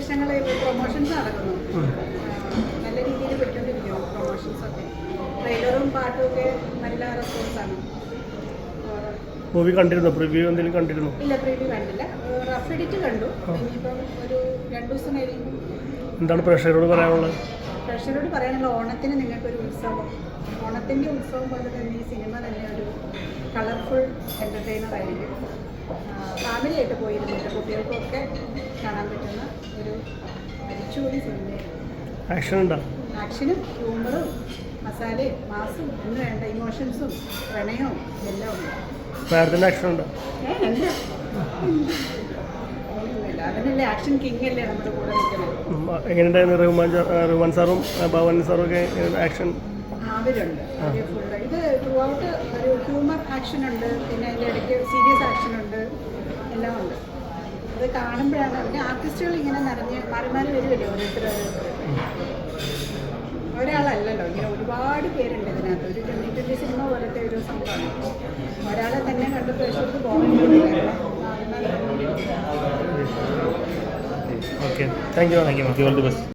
വിശേഷങ്ങൾ പ്രൊമോഷൻസ് നടക്കുന്നു. നല്ല രീതിയിൽ പോയിക്കൊണ്ടിരിക്കുന്നു പ്രൊമോഷൻസ് ഒക്കെ. ട്രെയിലറും പാട്ടും ഒക്കെ നല്ല റെസ്പോൺസാണ് മൂവി കണ്ടിരുന്നു? പ്രിവ്യൂ എന്തെങ്കിലും കണ്ടിരുന്നു? ഇല്ല പ്രിവ്യൂ കണ്ടില്ല. റഫ് എഡിറ്റ് കണ്ടു. ഇനിയിപ്പം ഒരു രണ്ട് ദിവസം കഴിയുമ്പോൾ എന്താണ് പ്രേക്ഷകരോട് പറയാനുള്ളത്? പ്രേക്ഷകരോട് പറയാനുള്ള ഓണത്തിന് നിങ്ങൾക്ക് ഒരു ഉത്സവം. ഓണത്തിന്റെ ഉത്സവം പോലെ തന്നെ ഈ സിനിമ തന്നെ ഒരു കളർഫുൾ എന്റർടൈനർ ആയിരിക്കും. ഫാമിലിയായിട്ട് പോയിരുന്നിട്ട് കുട്ടികൾക്കൊക്കെ അരിച്ചുകൂടി സിനിമയായിരിക്കും ആക്ഷൻ ഉണ്ടോ ആക്ഷനും ഹ്യൂമറും മസാലയും മാസും എന്ന് വേണ്ട ഇമോഷൻസും പ്രണയവും എല്ലാം ഉണ്ട്. മാഡത്തിന്റെ ആക്ഷൻ ഉണ്ടോ. അതിനല്ലേ ആക്ഷൻ കിങ് അല്ലേ നമ്മുടെ കൂടെ നിൽക്കുന്നത്. എങ്ങനെയുണ്ടായിരുന്നു റഹ്മാൻ റഹ്മാൻ സാറും ആ, ഭവൻ സാറും ഒക്കെ ആക്ഷൻ? അവരുണ്ട് ഇത് ത്രൂ ഔട്ട് ഒരു ഹ്യൂമർ ആക്ഷൻ ഉണ്ട് പിന്നെ അതിന്റെ ഇടയ്ക്ക് സീരിയസ് ആക്ഷൻ അത് കാണുമ്പോഴാണ് പിന്നെ ആർട്ടിസ്റ്റുകൾ ഇങ്ങനെ നിറഞ്ഞ് മാറി മാറി വരുമല്ലോ ഓരോരുത്തർ ഒരാളല്ലല്ലോ ഇങ്ങനെ ഒരുപാട് പേരുണ്ട് ഇതിനകത്ത്. ഒരു ട്വന്റി ട്വന്റി സിനിമ പോലത്തെ ഒരു സംഭവമാണ് ഒരാളെ തന്നെ കണ്ട് പ്രേക്ഷകർക്ക് പോകേണ്ടി okay thank you thank you all the best